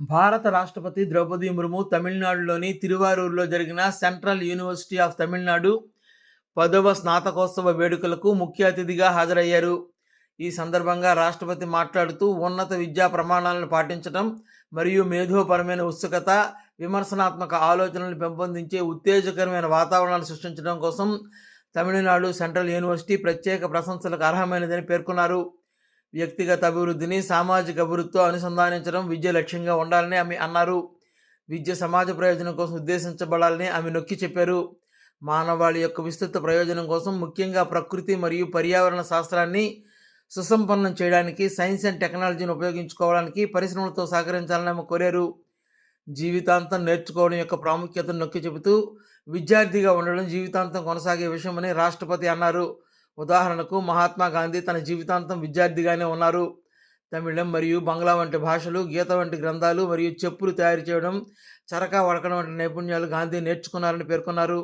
భారత రాష్ట్రపతి ద్రౌపది ముర్ము తమిళనాడులోని తిరువారూరులో జరిగిన సెంట్రల్ యూనివర్సిటీ ఆఫ్ తమిళనాడు పదవ స్నాతకోత్సవ వేడుకలకు ముఖ్య అతిథిగా హాజరయ్యారు. ఈ సందర్భంగా రాష్ట్రపతి మాట్లాడుతూ ఉన్నత విద్యా ప్రమాణాలను పాటించడం మరియు మేధోపరమైన ఉత్సుకత విమర్శనాత్మక ఆలోచనలను పెంపొందించే ఉత్తేజకరమైన వాతావరణాన్ని సృష్టించడం కోసం తమిళనాడు సెంట్రల్ యూనివర్సిటీ ప్రత్యేక ప్రశంసలకు అర్హమైనదని పేర్కొన్నారు. వ్యక్తిగత అభివృద్ధిని సామాజిక అభివృద్ధితో అనుసంధానించడం విద్య లక్ష్యంగా ఉండాలని ఆమె అన్నారు. విద్య సమాజ ప్రయోజనం కోసం ఉద్దేశించబడాలని ఆమె నొక్కి చెప్పారు. మానవాళి యొక్క విస్తృత ప్రయోజనం కోసం ముఖ్యంగా ప్రకృతి మరియు పర్యావరణ శాస్త్రాన్ని సుసంపన్నం చేయడానికి సైన్స్ అండ్ టెక్నాలజీని ఉపయోగించుకోవడానికి పరిశ్రమలతో సహకరించాలని ఆమె కోరారు. జీవితాంతం నేర్చుకోవడం యొక్క ప్రాముఖ్యతను నొక్కి చెబుతూ విద్యార్థిగా ఉండడం జీవితాంతం కొనసాగే విషయమని రాష్ట్రపతి అన్నారు. ఉదాహరణకు మహాత్మా గాంధీ తన జీవితాంతం విద్యార్థిగానే ఉన్నారు. తమిళం మరియు బంగ్లా వంటి భాషలు గీత వంటి గ్రంథాలు మరియు చెప్పులు తయారు చేయడం చరకా వడకడం వంటి నైపుణ్యాలు గాంధీ నేర్చుకున్నారని పేర్కొన్నారు.